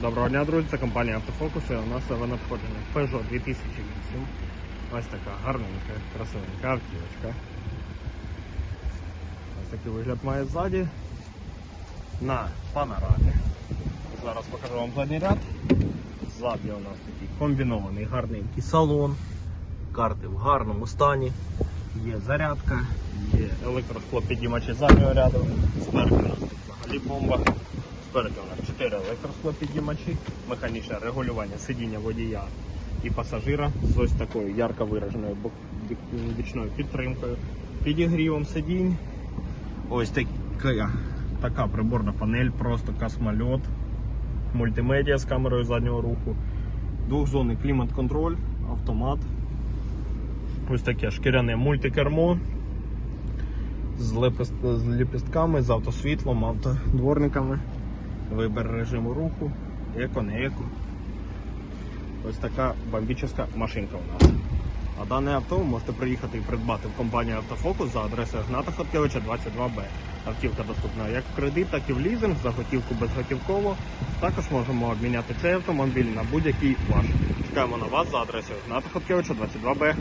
Доброго дня, друзі, це компанія Автофокус і у нас нове надходження Peugeot 2008. Ось така гарненька, красивенька автівочка. Ось такий вигляд має ззаді на панорамі. Зараз покажу вам задній ряд. Ззаді у нас такий комбінований гарненький салон. Карти в гарному стані. Є зарядка, є електросклопідіймачі заднього ряду. Спереду у нас тут взагалі бомба. Спереду у нас 4 електросклопідіймачі, механічне регулювання сидіння водія і пасажира з ось такою ярко вираженою бічною підтримкою, підігрівом сидінь. Ось така, така приборна панель, просто космольот, мультимедіа з камерою заднього руху, двохзонний клімат-контроль, автомат. Ось таке шкіряне мультикермо з, лепест- з ліпістками, з автосвітлом, автодворниками. Вибір режиму руху, еко, не еко. Ось така бомбічна машинка у нас. А дане авто ви можете приїхати і придбати в компанії Автофокус за адресою Гната Хоткевича 22Б. Автівка доступна як в кредит, так і в лізинг, за готівку безготівково. Також можемо обміняти цей автомобіль на будь-який ваш. Чекаємо на вас за адресою Гната Хоткевича 22Б.